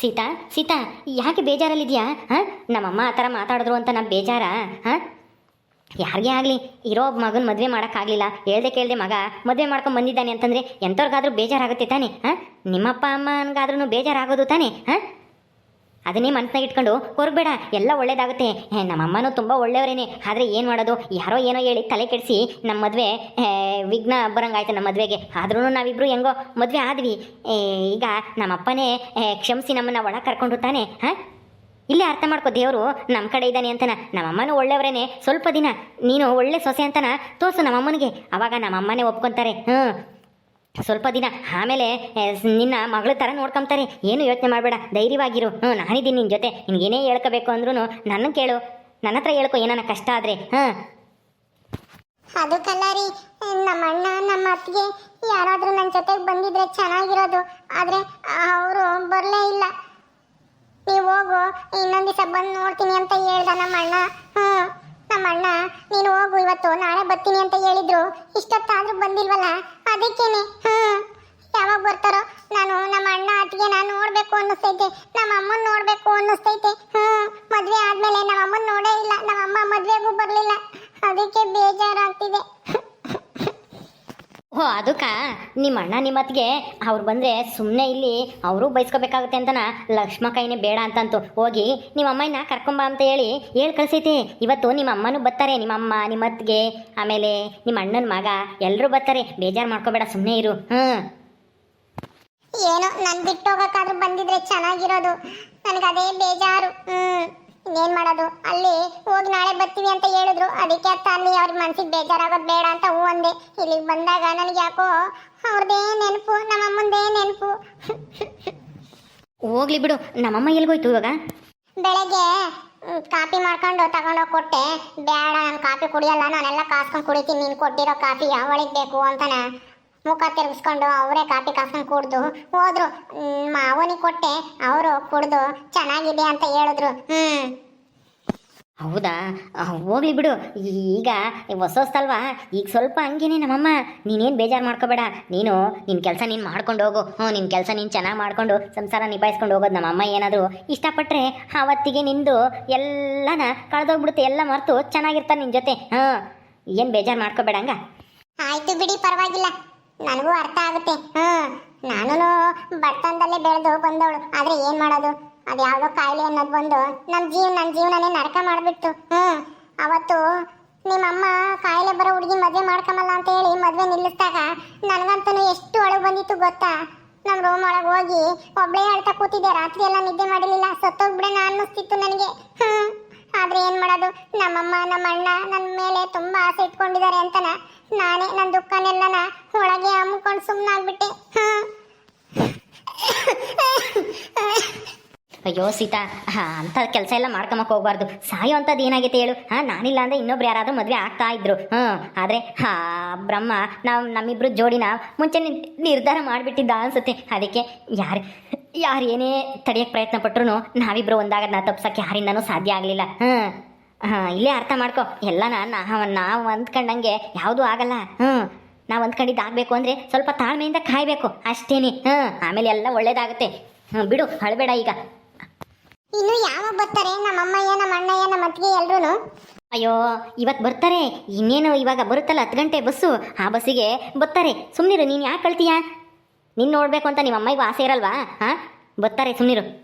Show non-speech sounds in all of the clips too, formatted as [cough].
ಸೀತಾ ಸೀತಾ, ಯಾಕೆ ಬೇಜಾರಲ್ಲಿದೆಯಾ ಹಾಂ? ನಮ್ಮಮ್ಮ ಆ ಥರ ಮಾತಾಡಿದ್ರು ಅಂತ ನಮ್ಮ ಬೇಜಾರಾ, ಹಾಂ? ಯಾರಿಗೇ ಆಗಲಿ, ಇರೋ ಮಗನ ಮದುವೆ ಮಾಡೋಕ್ಕಾಗಲಿಲ್ಲ. ಹೇಳ್ದೆ ಕೇಳ್ದೆ ಮಗ ಮದುವೆ ಮಾಡ್ಕೊಂಡು ಬಂದಿದ್ದಾನೆ ಅಂತಂದರೆ ಎಂಥವ್ರಿಗಾದ್ರೂ ಬೇಜಾರಾಗುತ್ತೆ ತಾನೇ, ಹಾಂ? ನಿಮ್ಮಪ್ಪ ಅಮ್ಮನಿಗಾದ್ರೂ ಬೇಜಾರಾಗೋದು ತಾನೇ, ಹಾಂ? ಅದನ್ನೇ ಮನಸ್ಸಿನಾಗ ಇಟ್ಕೊಂಡು ಹೊರಬೇಡ ಎಲ್ಲ ಒಳ್ಳೇದಾಗುತ್ತೆ. ನಮ್ಮ ನಮ್ಮಮ್ಮನೂ ತುಂಬ ಒಳ್ಳೆಯವರೇನೆ. ಆದರೆ ಏನು ಮಾಡೋದು? ಯಾರೋ ಏನೋ ಹೇಳಿ ತಲೆ ಕೆಡಿಸಿ ನಮ್ಮ ಮದುವೆ ವಿಘ್ನ ಬರಂಗಾಯ್ತು ನಮ್ಮ ಮದುವೆಗೆ. ಆದ್ರೂ ನಾವಿಬ್ಬರು ಹೆಂಗೋ ಮದುವೆ ಆದ್ವಿ. ಈಗ ನಮ್ಮಪ್ಪನೇ ಕ್ಷಮಿಸಿ ನಮ್ಮನ್ನ ಒಳಗೆ ಕರ್ಕೊಂಡು ತಾನೆ ಹಾಂ? ಇಲ್ಲೇ ಅರ್ಥ ಮಾಡ್ಕೋ, ದೇವರು ನಮ್ಮ ಕಡೆ ಇದ್ದಾನೆ ಅಂತನ. ನಮ್ಮಮ್ಮನೂ ಒಳ್ಳೆಯವರೇನೆ. ಸ್ವಲ್ಪ ದಿನ ನೀನು ಒಳ್ಳೆ ಸೊಸೆ ಅಂತನ ತೋರಿಸು ನಮ್ಮಮ್ಮನಿಗೆ. ಅವಾಗ ನಮ್ಮಮ್ಮನೇ ಒಪ್ಕೊಂತಾರೆ ಹ್ಞೂ ಸ್ವಲ್ಪ ದಿನ ಆಮೇಲೆ ನಿನ್ನ ಮಗಳ ಥರ ನೋಡ್ಕೊಂತಾರೆ ಏನು ಯೋಚನೆ ಮಾಡಬೇಡ, ಧೈರ್ಯವಾಗಿರು. ಹ್ಞೂ ನಾನಿದ್ದೀನಿ ನಿನ್ನ ಜೊತೆ. ನಿನಗೇನೇ ಹೇಳ್ಕೋಬೇಕು ಅಂದ್ರೂ ನನ್ನ ಕೇಳು. ನನ್ನ ಹತ್ರ ಹೇಳ್ಕೊ, ಏನಾನ ಕಷ್ಟ ಆದರೆ. ಹಾಂ ಅದಕ್ಕಲ್ಲ ರೀ ನಮ್ಮ ಅಣ್ಣ, ನಮ್ಮ ಅತ್ತಿಗೆ ಯಾರಾದರೂ ನನ್ನ ಜೊತೆಗೆ ಬಂದಿದ್ರೆ ಚೆನ್ನಾಗಿರೋದು. ಆದರೆ ಅವರು ಬರಲೇ ಇಲ್ಲ. ನೀವು ಹೋಗು, ಇನ್ನೊಂದು ದಿವಸ ಬಂದು ನೋಡ್ತೀನಿ ಅಂತ ಹೇಳ್ದ ನಮ್ಮ ಅಣ್ಣ. ಹ್ಞೂ ನಮ್ಮ ಅಣ್ಣ ನೀನು ಹೋಗು ಇವತ್ತು, ನಾಳೆ ಬರ್ತೀನಿ ಅಂತ ಹೇಳಿದ್ರು. ಇಷ್ಟೊತ್ತಾದ್ರೂ ಬಂದಿಲ್ವಲ್ಲ? ಅದಕ್ಕೇನೆ. ಹ್ಮ್. ಯಾವಾಗ ಬರ್ತಾರೋ? ನಾನು ನಮ್ಮ ಅಣ್ಣ ಅತ್ತಿಗೆ ನಾನು ನೋಡಬೇಕು ಅನ್ನಿಸ್ತೈತೆ. ನಮ್ಮ ಅಮ್ಮನ್ ನೋಡ್ಬೇಕು ಅನ್ನಿಸ್ತೈತೆ. ಹ್ಮ್. ಮದ್ವೆ ಆದ್ಮೇಲೆ ನಮ್ಮ ಅಮ್ಮನ್ ನೋಡೇ ಇಲ್ಲ. ನಮ್ಮ ಅಮ್ಮ ಮದ್ವೆಗೂ ಬರಲಿಲ್ಲ. ಅದಕ್ಕೆ ಬೇಜಾರಾಗ್ತಿದೆ. ಓ ಅದಕ್ಕ ನಿಮ್ಮ ಅಣ್ಣ ನಿಮ್ಮತ್ತಿಗೆ ಅವ್ರು ಬಂದರೆ ಸುಮ್ಮನೆ ಇಲ್ಲಿ ಅವರು ಬೈಸ್ಕೋಬೇಕಾಗುತ್ತೆ ಅಂತನ ಲಕ್ಷ್ಮ ಬೇಡ ಅಂತಂತು. ಹೋಗಿ ನಿಮ್ಮ ಅಮ್ಮನ ಕರ್ಕೊಂಬ ಅಂತ ಹೇಳಿ ಹೇಳಿ ಕಳಿಸೈತಿ. ಇವತ್ತು ನಿಮ್ಮ ಅಮ್ಮನೂ ಬರ್ತಾರೆ ನಿಮ್ಮ ಅಮ್ಮ ನಿಮ್ಮತ್ತಿಗೆ. ಆಮೇಲೆ ನಿಮ್ಮ ಅಣ್ಣನ ಮಗ ಎಲ್ಲರೂ ಬರ್ತಾರೆ ಬೇಜಾರು ಮಾಡ್ಕೋಬೇಡ ಸುಮ್ಮನೆ ಇರು. ಹ್ಞೂ ಏನೋ ನನ್ ಬಿಟ್ಟು ಹೋಗಕ್ಕಾದ್ರೂ ಬಂದಿದ್ರೆ ಚೆನ್ನಾಗಿರೋದು. ನನಗೆ ಅದೇ ಬೇಜಾರು. ಹ್ಮ್. ಇನ್ನೇನ್ ಮಾಡೋದು? ಅಲ್ಲಿ ಹೋಗಿ ನಾಳೆ ಬರ್ತೀವಿ ಅಂತ ಹೇಳಿದ್ರು. ಅದಕ್ಕೆ ಅಲ್ಲಿ ಅವ್ರ ಮನ್ಸಿಗೆ ಬೇಜಾರಾಗೋದು ಬೇಡ ಅಂತ ಹೂ ಅಂದೆ. ಇಲ್ಲಿಗೆ ಬಂದಾಗ ನನಗೆ ಯಾಕೋ ಅವ್ರದೇ ನೆನಪು ನಮ್ಮ ಅಮ್ಮಂದೇ ನೆನಪು. ಹೋಗ್ಲಿ ಬಿಡು. ನಮ್ಮಮ್ಮ ಎಲ್ಗೋಯ್ತು ಇವಾಗ? ಬೆಳಗ್ಗೆ ಕಾಫಿ ಮಾಡ್ಕೊಂಡು ತಗೊಂಡೋಗಿ ಕೊಟ್ಟೆ. ಬೇಡ ನಾನು ಕಾಫಿ ಕುಡಿಯಲ್ಲ. ನಾನೆಲ್ಲ ಕಾಸ್ಕೊಂಡು ಕುಡಿತೀನಿ. ನೀನು ಕೊಟ್ಟಿರೋ ಕಾಫಿ ಯಾವಳಿಗೆ ಬೇಕು ಅಂತಾನೆ. ಮುಖ ತಿರುಗಿಸ್ಕೊಂಡು ಅವರೇ ಕಾಫಿ ಕಾಸ್ಕೊಂಡು ಕುಡ್ದು ಹೋದ್ರು. ಮಾವನಿಗೆ ಕೊಟ್ಟೆ ಅವರು ಕುಡ್ದು ಚೆನ್ನಾಗಿದೆ ಅಂತ ಹೇಳಿದ್ರು. ಹ್ಮ್. ಹೌದಾ? ಹೋಗ್ಲಿ ಬಿಡು. ಈಗ ಹೊಸ ಹೊಸ್ತಲ್ವಾ ಈಗ ಸ್ವಲ್ಪ ಹಂಗೇನೆ ನಮ್ಮಮ್ಮ. ನೀನೇನು ಬೇಜಾರು ಮಾಡ್ಕೋಬೇಡ. ನೀನು ನಿನ್ನ ಕೆಲಸ ನೀನು ಮಾಡ್ಕೊಂಡು ಹೋಗು. ಹ್ಞೂ ನಿನ್ನ ಕೆಲಸ ನೀನು ಚೆನ್ನಾಗಿ ಮಾಡ್ಕೊಂಡು ಸಂಸಾರ ನಿಭಾಯಿಸ್ಕೊಂಡು ಹೋಗೋದು ನಮ್ಮಮ್ಮ ಏನಾದರೂ ಇಷ್ಟಪಟ್ಟರೆ ಆವತ್ತಿಗೆ ನಿಂದು ಎಲ್ಲನ ಕಳೆದೋಗ್ಬಿಡುತ್ತೆ ಎಲ್ಲ ಮರೆತು ಚೆನ್ನಾಗಿರ್ತಾರೆ ನಿನ್ನ ಜೊತೆ. ಹಾಂ ಏನು ಬೇಜಾರು ಮಾಡ್ಕೋಬೇಡ ಹಂಗ? ಆಯ್ತು ಬಿಡಿ ಪರವಾಗಿಲ್ಲ. ನನಗೂ ಅರ್ಥ ಆಗುತ್ತೆ. ಹ್ಮ್. ನಾನು ಬಡತನದಲ್ಲೇ ಬೆಳೆದು ಬಂದವಳು. ಆದ್ರೆ ಏನ್ ಮಾಡೋದು? ಅದು ಯಾವುದೋ ಕಾಯಿಲೆ ಅನ್ನೋದು ಬಂದು ನಮ್ಮ ಜೀವ ನನ್ನ ಜೀವನನೇ ನರಕ ಮಾಡ್ಬಿಟ್ಟು ಹ್ಮ್. ಅವತ್ತು ನಿಮ್ಮಮ್ಮ ಕಾಯಿಲೆ ಬರೋ ಹುಡುಗಿ ಮದುವೆ ಮಾಡ್ಕೊಂಬಲ್ಲ ಅಂತ ಹೇಳಿ ಮದುವೆ ನಿಲ್ಲಿಸಿದಾಗ ನನಗಂತೂ ಎಷ್ಟು ಒಳಗೆ ಬಂದಿತ್ತು ಗೊತ್ತಾ? ನಮ್ಮ ರೂಮ್ ಒಳಗೆ ಹೋಗಿ ಒಬ್ಬಳೇ ಅಳ್ತಾ ಕೂತಿದ್ದೆ. ರಾತ್ರಿ ಎಲ್ಲ ನಿದ್ದೆ ಮಾಡಿರ್ಲಿಲ್ಲ. ಸತ್ತೋಗ್ಬಿಡೋಣ ಅನ್ನಿಸ್ತಿತ್ತು ನನಗೆ. ಹ್ಞೂ ಆದ್ರೆ ಏನ್ ಮಾಡೋದು? ನಮ್ಮಮ್ಮ ನಮ್ಮ ಅಣ್ಣ ನನ್ನ ಮೇಲೆ ತುಂಬಾ ಆಸೆ ಇಟ್ಕೊಂಡಿದ್ದಾರೆ ಅಂತನ ನಾನೇ ನನ್ನ ದುಃಖನೆಲ್ಲನ ಒಳಗೆ ಹಮ್ಮಿಕೊಂಡು ಸುಮ್ಮನಾಗ್ಬಿಟ್ಟೆ ಅಯ್ಯೋ ಸೀತಾ, ಹಾ ಅಂಥ ಕೆಲಸ ಎಲ್ಲ ಮಾಡ್ಕೊಂಬಕ್ ಹೋಗ್ಬಾರ್ದು. ಸಾಯೋ ಅಂಥದ್ದು ಏನಾಗೈತೆ ಹೇಳು. ಹಾಂ, ನಾನಿಲ್ಲ ಅಂದರೆ ಇನ್ನೊಬ್ರು ಯಾರಾದರೂ ಮದುವೆ ಆಗ್ತಾ ಇದ್ರು. ಹ್ಞೂ ಆದರೆ, ಹಾ, ಬ್ರಹ್ಮ, ನಾವು ನಮ್ಮಿಬ್ರು ಜೋಡಿನ ಮುಂಚೆ ನಿರ್ಧಾರ ಮಾಡಿಬಿಟ್ಟಿದ್ದ ಅನ್ಸುತ್ತೆ. ಅದಕ್ಕೆ ಯಾರು ಯಾರು ಏನೇ ತಡೆಯೋಕ್ಕೆ ಪ್ರಯತ್ನ ಪಟ್ರು ನಾವಿಬ್ರು ನಾ ತಪ್ಸೋಕ್ಕೆ ಯಾರಿಂದನೂ ಸಾಧ್ಯ ಆಗಲಿಲ್ಲ. ಹ್ಞೂ ಹಾಂ ಇಲ್ಲೇ ಅರ್ಥ ಮಾಡ್ಕೊ. ಎಲ್ಲ ನಾವು ನಾವು ಅಂದ್ಕೊಂಡಂಗೆ ಯಾವುದೂ ಆಗಲ್ಲ. ಹ್ಞೂ ನಾವು ಅಂದ್ಕೊಂಡಿದ್ದು ಆಗಬೇಕು ಅಂದರೆ ಸ್ವಲ್ಪ ತಾಳ್ಮೆಯಿಂದ ಕಾಯಬೇಕು. ಅಷ್ಟೇನೆ. ಹ್ಞೂ ಆಮೇಲೆ ಎಲ್ಲ ಒಳ್ಳೇದಾಗುತ್ತೆ. ಹ್ಞೂ ಬಿಡು ಹಳಬೇಡ ಈಗ. ಇನ್ನು ಯಾವಾಗ ಬರ್ತಾರೆ? ನಮ್ಮಮ್ಮಯ್ಯ ನಮ್ಮ ಅಣ್ಣಯ್ಯ ನಮ್ಮ ಅತ್ತಿಗೆ ಎಲ್ಲರೂ ಅಯ್ಯೋ ಇವತ್ತು ಬರ್ತಾರೆ. ಇನ್ನೇನು ಇವಾಗ ಬರುತ್ತಲ್ಲ ಹತ್ತು ಗಂಟೆ ಬಸ್ಸು. ಆ ಬಸ್ಸಿಗೆ ಬರ್ತಾರೆ. ಸುಮ್ಮನಿರು ನೀನು ಯಾಕೆ ಕಳ್ತೀಯಾ? ನಿನ್ನ ನೋಡಬೇಕು ಅಂತ ನಿಮ್ಮ ಅಮ್ಮಗೂ ಆಸೆ ಇರಲ್ವಾ? ಹಾಂ? ಬರ್ತಾರೆ ಸುಮ್ಮನಿರು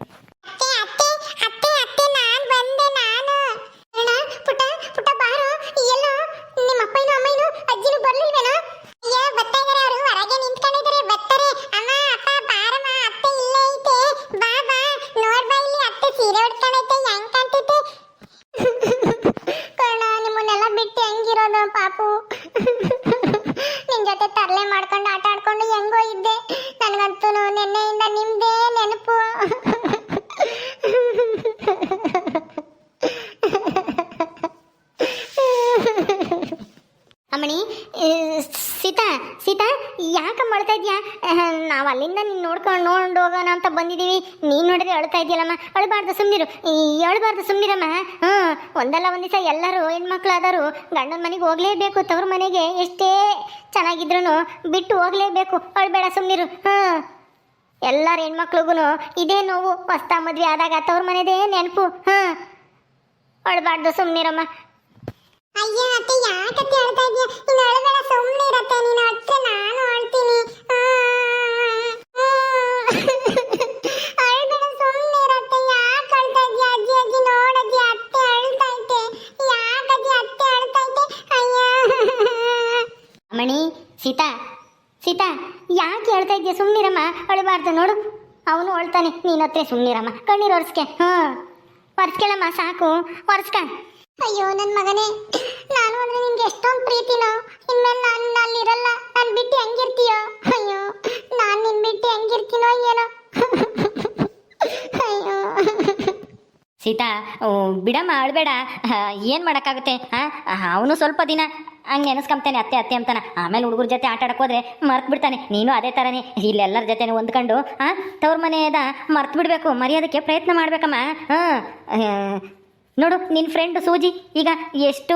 ನಾವು ನೀನ್ ನೋಡ್ಕೊಂಡು ನೋಡ್ಕೊಂಡು ಹೋಗೋಣ ಅಂತ ಬಂದಿದ್ದೀವಿ ನೀನ್ ನೋಡಿದ್ರೆ ಅಳ್ತಾ ಇದೆಯಲ್ಲಮ್ಮ ಅಳಬಾರ್ದು ಸುಮ್ಮನಿರು ಅಳಬಾರ್ದು ಸುಮ್ಮನಿರಮ್ಮ ಹ್ಞೂ ಒಂದಲ್ಲ ಒಂದು ದಿವಸ ಎಲ್ಲರೂ ಹೆಣ್ಮಕ್ಳು ಆದರೂ ಗಂಡನ ಮನೆಗೆ ಹೋಗಲೇಬೇಕು. ತವ್ರ ಮನೆಗೆ ಎಷ್ಟೇ ಚೆನ್ನಾಗಿದ್ರು ಬಿಟ್ಟು ಹೋಗಲೇಬೇಕು. ಅಳ್ಬೇಡ ಸುಮ್ಮನಿರು ಹಾಂ. ಎಲ್ಲರ ಹೆಣ್ಮಕ್ಳಿಗೂ ಇದೇ ನೋವು. ಹೊಸ್ತ ಮದ್ವೆ ಆದಾಗ ತವ್ರ ಮನೆದೇ ನೆನಪು. ಹಾಂ. ಅಳ್ಬಾರ್ದು ಸುಮ್ಮನಿರಮ್ಮ ಅಯ್ಯ, ಅತ್ತೆ ಯಾಕತ್ತೆ ಹೇಳ್ತಾ ಇದೀಯ ಇನ್ನು ಅಳಬೇಡ ಸುಮ್ಮನೆ ಇರತ್ತೆ ನೀನು ಅತ್ತೆ ನಾನು ಅಳ್ತೀನಿ ಆ, ಆ. ಅಳ್ಬೇಡ ಸುಮ್ಮನೆ ಇರತ್ತೆ ಯಾಕೆ ಅಳ್ತಾ ಇದೀಯ ಅಜ್ಜಿ ಅಜ್ಜಿ ನೋಡಜ್ಜಿ ಅತ್ತೆ ಅಳ್ತೈತೆ ಯಾಕಜ್ಜಿ ಅತ್ತೆ ಅಳ್ತೈತೆ ಅಯ್ಯ ಮಣಿ ಸೀತಾ ಯಾಕೆ ಹೇಳ್ತಾ ಇದೆಯಾ ಸುಮ್ಮನಿರಮ್ಮ ಅಳಬಾರ್ದು ನೋಡು. ಅವನು ಅಳ್ತಾನೆ ನೀನು ಹತ್ರ ಸುಮ್ಮನಿರಮ್ಮ ಕಣ್ಣೀರು ಒರೆಸ್ಕೆ. ಹ್ಞೂ. ಒರೆಸ್ಕೊಳ್ಳಮ್ಮ ಸಾಕು. ಒರೆಸ್ಕ. ಅಯ್ಯೋ ನನ್ನ ಮಗನೇ. ನಾನು ಅಂದ್ರೆ ನಿನ್ಗೆ ಎಷ್ಟೊಂದು ಪ್ರೀತಿನೋ. ಇನ್ಮೇಲೆ ನಾನು ಅಲ್ಲಿರಲ್ಲ ನಾನು ಬಿಟ್ಟು ಹೆಂಗಿರ್ತೀಯೋ? ಅಯ್ಯೋ ನಾನು ನಿನ್ ಬಿಟ್ಟು ಹೆಂಗಿರ್ತೀನೋ ಏನೋ. ಅಯ್ಯೋ. ಸೀತಾ ಓ, ಬಿಡಮ್ಮ ಅಳ್ಬೇಡ. ಏನು ಮಾಡೋಕ್ಕಾಗುತ್ತೆ? ಹಾಂ ಅವನು ಸ್ವಲ್ಪ ದಿನ ಹಂಗೆ ನೆನೆಸ್ಕೊಂತಾನೆ ಅತ್ತೆ ಅತ್ತೆ ಅಂತಾನೆ. ಆಮೇಲೆ ಹುಡುಗರ ಜೊತೆ ಆಟ ಹೋದ್ರೆ ಮರ್ತು ಬಿಡ್ತಾನೆ. ನೀನು ಅದೇ ಥರನೇ ಇಲ್ಲೆಲ್ಲರ ಜೊತೆ ಹೊಂದ್ಕೊಂಡು ಹಾಂ ತವ್ರ ಮನೆಯದ ಮರ್ತು ಬಿಡಬೇಕು. ಮರೆಯೋದಕ್ಕೆ ಪ್ರಯತ್ನ ಮಾಡ್ಬೇಕಮ್ಮ. ಹಾಂ, ನೋಡು ನಿನ್ನ ಫ್ರೆಂಡ್ ಸೂಜಿ, ಈಗ ಎಷ್ಟು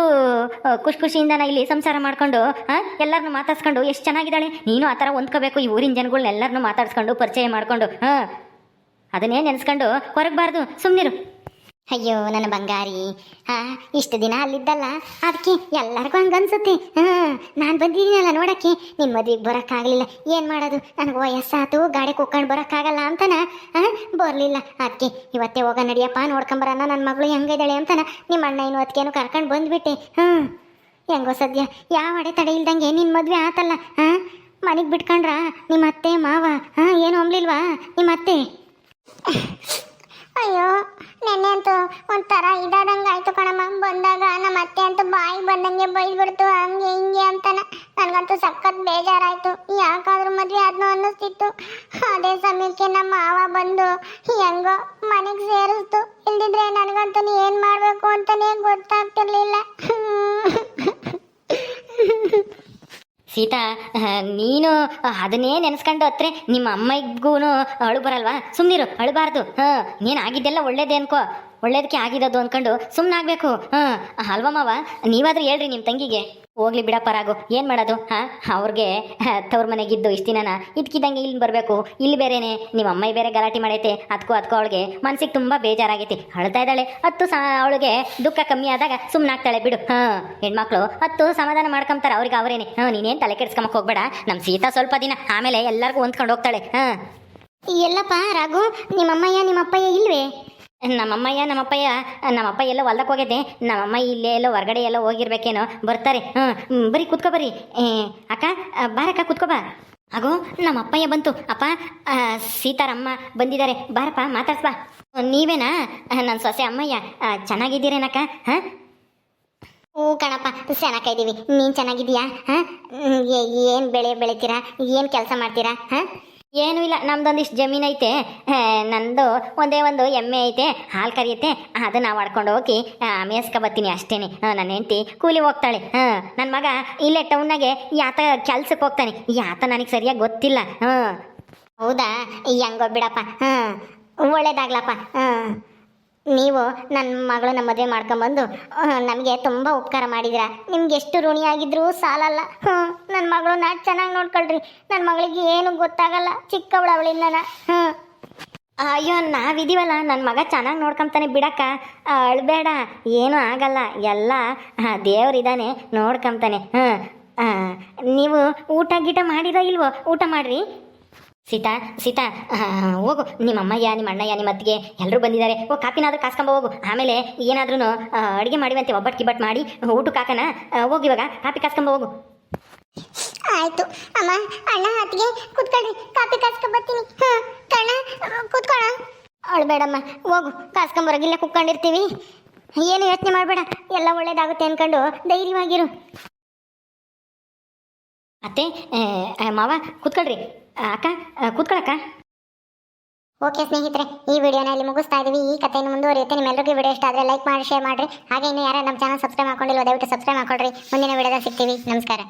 ಖುಷಿ ಖುಷಿಯಿಂದ ಇಲ್ಲಿ ಸಂಸಾರ ಮಾಡ್ಕೊಂಡು ಹಾಂ ಎಲ್ಲರನ್ನೂ ಮಾತಾಡ್ಸ್ಕೊಂಡು ಎಷ್ಟು ಚೆನ್ನಾಗಿದ್ದಾಳೆ. ನೀನು ಆ ಥರ ಹೊಂದ್ಕೋಬೇಕು. ಈ ಊರಿನ ಜನಗಳ್ನ ಎಲ್ಲರನ್ನೂ ಮಾತಾಡ್ಸ್ಕೊಂಡು, ಪರಿಚಯ ಮಾಡ್ಕೊಂಡು ಹಾಂ ಅದನ್ನೇ ನೆನೆಸ್ಕೊಂಡು ಹೊರಗಬಾರ್ದು ಸುಮ್ಮನಿರು ಅಯ್ಯೋ, ನನ್ನ ಬಂಗಾರಿ. ಹಾ ಇಷ್ಟು ದಿನ ಅಲ್ಲಿದ್ದಲ್ಲ, ಅದಕ್ಕೆ ಎಲ್ಲರಿಗೂ ಹಂಗೆ ಅನ್ಸುತ್ತೆ ಹಾಂ ನಾನು ಬಂದಿದ್ದೀನಲ್ಲ ನೋಡಕ್ಕೆ ನಿಮ್ಮ ಮದುವೆಗೆ ಬರೋಕ್ಕಾಗಲಿಲ್ಲ. ಏನು ಮಾಡೋದು? ನನಗೆ ವಯಸ್ಸಾತು, ಗಾಡಿ ಕುಕ್ಕೊಂಡು ಬರೋಕ್ಕಾಗಲ್ಲ ಅಂತನ? ಹಾಂ ಬರಲಿಲ್ಲ. ಅದಕ್ಕೆ ಇವತ್ತೇ ಹೋಗ ನಡಿಯಪ್ಪ, ನೋಡ್ಕೊಂಬರೋಣ ನನ್ನ ಮಗಳು ಹೆಂಗಿದ್ದಾಳೆ ಅಂತನ? ನಿಮ್ಮ ಅಣ್ಣ ಇನ್ನು ಅದಕ್ಕೇನು ಕರ್ಕೊಂಡು ಬಂದುಬಿಟ್ಟೆ. ಹಾಂ ಹೆಂಗೋ ಸದ್ಯ, ಯಾವ ಅಡೆತಡೆ ಇಲ್ದಂಗೆ ನಿನ್ನ ಮದುವೆ ಆತಲ್ಲ? ಹಾಂ ಮನೆಗೆ ಬಿಟ್ಕೊಂಡ್ರ? ನಿಮ್ಮ ಅತ್ತೆ ಮಾವ? ಹಾಂ ಏನು ಅಂಬ್ಲಿಲ್ವಾ? ನಿಮ್ಮ ಅತ್ತೆ ಅಯ್ಯೋ, ನೆನ್ನೆ ಅಂತೂ ಒಂಥರ ಇದಾದಂಗೆ ಆಯ್ತು ಕಣಮ್ಮ. ಬಂದಾಗ ನಮ್ಮ ಅತ್ತೆ ಅಂತೂ ಬಾಯಿ ಬಂದಂಗೆ ಬೈದ್ಬಿಡ್ತು, ಹಂಗೆ ಹಿಂಗೆ ಅಂತಾನೆ. ನನಗಂತೂ ಸಖತ್ ಬೇಜಾರಾಯಿತು. ಯಾಕಾದ್ರೂ ಮದುವೆ ಆದ್ನೋ ಅನ್ನಿಸ್ತಿತ್ತು. ಅದೇ ಸಮಯಕ್ಕೆ ನಮ್ಮ ಮಾವ ಬಂದು ಹೆಂಗೋ ಮನೆಗೆ ಸೇರಿಸ್ತು. ಇಲ್ದಿದ್ರೆ ನನಗಂತೂ ಏನು ಮಾಡಬೇಕು ಅಂತಲೇ ಗೊತ್ತಾಗ್ತಿರ್ಲಿಲ್ಲ. [laughs] ಸೀತಾ ನೀನು ಅದನ್ನೇ ನೆನೆಸ್ಕೊಂಡು ಹತ್ರ ನಿಮ್ಮ ಅಮ್ಮಗೂ ಅಳು ಬರಲ್ವಾ? ಸುಮ್ಮನಿರು ಅಳಬಾರ್ದು. ಹಾಂ ನೀನು ಆಗಿದ್ದೆಲ್ಲ ಒಳ್ಳೇದೇ ಅನ್ಕೋ. ಒಳ್ಳೇದಕ್ಕೆ ಆಗಿರೋದು ಅಂದ್ಕೊಂಡು ಸುಮ್ಮನಾಗಬೇಕು ಹಾಂ ಅಲ್ವಮ್ಮವ ಮಾವ? ನೀವಾದ್ರೂ ಹೇಳ್ರಿ ನಿಮ್ಮ ತಂಗಿಗೆ. ಹೋಗ್ಲಿ ಬಿಡಪ್ಪ ರಾಗು ಏನು ಮಾಡೋದು, ಹಾಂ? ಅವ್ರಿಗೆ ತವ್ರ ಮನೆಗಿದ್ದು ಇಷ್ಟು ದಿನನ ಇದ್ಕಿದ್ದಂಗೆ ಇಲ್ಲಿ ಬರಬೇಕು. ಇಲ್ಲಿ ಬೇರೆನೆ ನಿಮ್ಮ ಅಮ್ಮ ಬೇರೆ ಗಲಾಟೆ ಮಾಡೈತೆ. ಅದಕ್ಕೂ ಅದಕ್ಕೂ ಅವಳಿಗೆ ಮನ್ಸಿಗೆ ತುಂಬ ಬೇಜಾರಾಗೈತಿ. ಅಳ್ತಾ ಇದ್ದಾಳೆ ಹತ್ತು ಸಹ ಅವಳಿಗೆ ದುಃಖ ಕಮ್ಮಿ ಆದಾಗ ಸುಮ್ಮನಾಗ್ತಾಳೆ ಬಿಡು. ಹಾಂ, ಹೆಣ್ಮಕ್ಳು ಹತ್ತು ಸಮಾಧಾನ ಮಾಡ್ಕೊಂತಾರೆ ಅವ್ರಿಗೆ ಅವರೇನೆ. ಹಾಂ, ನೀನೇನು ತಲೆ ಕೆಡ್ಸ್ಕೊಂಬಕ್ ಹೋಗ್ಬೇಡ. ನಮ್ಮ ಸೀತಾ ಸ್ವಲ್ಪ ದಿನ, ಆಮೇಲೆ ಎಲ್ಲರಿಗೂ ಹೊಂದ್ಕೊಂಡು ಹೋಗ್ತಾಳೆ. ಹಾಂ. ಎಲ್ಲಪ್ಪ, ರಾಘು ನಿಮ್ಮಮ್ಮಯ್ಯ ನಿಮ್ಮಪ್ಪಯ್ಯ ಇಲ್ವೇ? ನಮ್ಮಮ್ಮಯ್ಯ, ನಮ್ಮಪ್ಪಯ್ಯ ನಮ್ಮಪ್ಪ ಎಲ್ಲ ಹೊಲ್ದಕ್ಕೆ ಹೋಗಿದ್ದೆ. ನಮ್ಮಮ್ಮ ಇಲ್ಲೇ ಎಲ್ಲೋ ಹೊರಗಡೆ ಎಲ್ಲೋ ಹೋಗಿರ್ಬೇಕೇನೋ, ಬರ್ತಾರೆ. ಹ್ಞೂ ಬರೀ ಕುತ್ಕೋ ಬರ್ರಿ ಅಕ್ಕ ಬಾರಕ್ಕ, ಕುತ್ಕೋ ಬಾ. ಆಗೋ ನಮ್ಮ ಅಪ್ಪಯ್ಯ ಬಂತು. ಅಪ್ಪ ಸೀತಾರಮ್ಮ ಬಂದಿದ್ದಾರೆ. ಬಾರಪ್ಪ, ಮಾತಾಡ್ಸ್ಬಾ. ನೀವೇನಾ? ನನ್ನ ಸೊಸೆ ಅಮ್ಮಯ್ಯ. ಚೆನ್ನಾಗಿದ್ದೀರೇನಕ್ಕ? ಹಾಂ? ಹ್ಞೂ ಕಣಪ್ಪ ಚೆನ್ನಾಗಿದ್ದೀವಿ ನೀನು ಚೆನ್ನಾಗಿದ್ದೀಯಾ? ಹಾಂ? ಏನು ಬೆಳೆ ಬೆಳಿತೀರಾ? ಏನು ಕೆಲಸ ಮಾಡ್ತೀರಾ? ಹಾಂ? ಏನೂ ಇಲ್ಲ ನಮ್ದೊಂದಿಷ್ಟು ಜಮೀನು ಐತೆ. ನಂದು ಒಂದೇ ಒಂದು ಎಮ್ಮೆ ಐತೆ, ಹಾಲು ಕರಿಯುತ್ತೆ. ಅದು ನಾವು ಆಡ್ಕೊಂಡು ಹೋಗಿ ಮೇಸ್ಕೊ ಬರ್ತೀನಿ ಅಷ್ಟೇ ನನ್ನ ಹೆಂಡತಿ ಕೂಲಿ ಹೋಗ್ತಾಳೆ. ಹಾಂ ನನ್ನ ಮಗ ಇಲ್ಲೇ ಟೌನ್ನಾಗೆ ಯಾತ ಕೆಲ್ಸಕ್ಕೆ ಹೋಗ್ತಾನೆ. ಯಾತ ನನಗೆ ಸರಿಯಾಗಿ ಗೊತ್ತಿಲ್ಲ. ಹ್ಞೂ ಹೌದಾ? ಹೆಂಗೋ ಬಿಡಪ್ಪ. ಹ್ಞೂ ಒಳ್ಳೇದಾಗ್ಲಪ್ಪ. ಹಾಂ. ನೀವು ನನ್ನ ಮಗಳನ್ನ ಮದುವೆ ಮಾಡ್ಕೊಂಬಂದು ನಮಗೆ ತುಂಬ ಉಪಕಾರ ಮಾಡಿದಿರ. ನಿಮ್ಗೆ ಎಷ್ಟು ಋಣಿಯಾಗಿದ್ರೂ ಸಾಲಲ್ಲ. ಹ್ಞೂ ನನ್ನ ಮಗಳನ್ನ ಚೆನ್ನಾಗಿ ನೋಡ್ಕೊಳ್ರಿ. ನನ್ನ ಮಗಳಿಗೆ ಏನು ಗೊತ್ತಾಗಲ್ಲ. ಚಿಕ್ಕವಳು ಅವಳಿಂದನ ಹ್ಞೂ ಅಯ್ಯೋ, ನಾವಿದೀವಲ್ಲ. ನನ್ನ ಮಗ ಚೆನ್ನಾಗಿ ನೋಡ್ಕೊಂತಾನೆ ಬಿಡಕ್ಕ. ಅಳ್ಬೇಡ ಏನೂ ಆಗಲ್ಲ. ಎಲ್ಲ ದೇವರಿದ್ದಾನೆ ನೋಡ್ಕೊಂತಾನೆ. ಹಾಂ ನೀವು ಊಟ ಗೀಟ ಮಾಡಿರೋ ಇಲ್ವೋ? ಊಟ ಮಾಡ್ರಿ. ಸೀತಾ ಸೀತಾ ಹೋಗು. ನಿಮ್ಮ ಅಮ್ಮಯ್ಯ ನಿಮ್ಮ ಅಣ್ಣಯ್ಯ ನಿಮ್ಮ ಅತ್ತಿಗೆ ಎಲ್ಲರೂ ಬಂದಿದ್ದಾರೆ. ಓ ಕಾಪಿನಾದ್ರೂ ಕಾಸ್ಕೊಂಬ ಹೋಗು. ಆಮೇಲೆ ಏನಾದ್ರೂ ಅಡುಗೆ ಮಾಡಿವಂತೆ ಒಬ್ಬಟ್ಟು ಕಿಬ್ಬಟ್ಟು ಮಾಡಿ ಊಟಕ್ಕೆ ಹಾಕೋಣ ಹೋಗಿ ಇವಾಗ. ಕಾಪಿ ಕಾಸ್ಕೊಂಬ ಹೋಗು. ಆಯ್ತು. ಅಮ್ಮ ಅಣ್ಣ ಅತ್ತಿಗೆ ಕೂತ್ಕೊಳ್ಳಿ ಕಾಪಿ ಕಾಸ್ಕೊ ಬರ್ತೀನಿ. ಕಣ್ಣ ಅವಳು ಅಳ್ಬೇಡಮ್ಮ ಹೋಗು. ಕಾಸ್ಕೊಂಬರೋಗಿಲ್ಲ ಕುತ್ಕೊಂಡಿರ್ತೀವಿ. ಏನು ಯೋಚನೆ ಮಾಡಬೇಡ. ಎಲ್ಲ ಒಳ್ಳೇದಾಗುತ್ತೆ ಅನ್ಕೊಂಡು ಧೈರ್ಯವಾಗಿರು. ಅತ್ತೆ ಮಾವ ಕೂತ್ಕೊಳ್ರಿ. ಅಕ್ಕ ಕೂತ್ಕೊಳಕ್ಕ ಓಕೆ ಸ್ನೇಹಿತರೆ, ಈ ವಿಡಿಯೋನ ಇಲ್ಲಿ ಮುಗಿಸ್ತಾ ಇದೀವಿ. ಈ ಕಥೆಯನ್ನು ಮುಂದುವರಿಯುತ್ತೆ. ನಿಮ್ಮೆಲ್ಲರಿಗೂ ವಿಡಿಯೋ ಇಷ್ಟ ಆದರೆ ಲೈಕ್ ಮಾಡಿ ಶೇರ್ ಮಾಡಿರಿ. ಹಾಗೆ ಇನ್ನು ಯಾರು ನಮ್ಮ ಚಾನಲ್ ಸಬ್ಸ್ಕ್ರೈಬ್ ಮಾಡ್ಕೊಂಡಿಲ್ಲ ದಯವಿಟ್ಟು ಸಬ್ಸ್ಕ್ರೈಬ್ ಮಾಡ್ಕೊಳ್ರಿ. ಮುಂದಿನ ವಿಡಿಯೋದಾಗ ಸಿಗ್ತೀವಿ. ನಮಸ್ಕಾರ.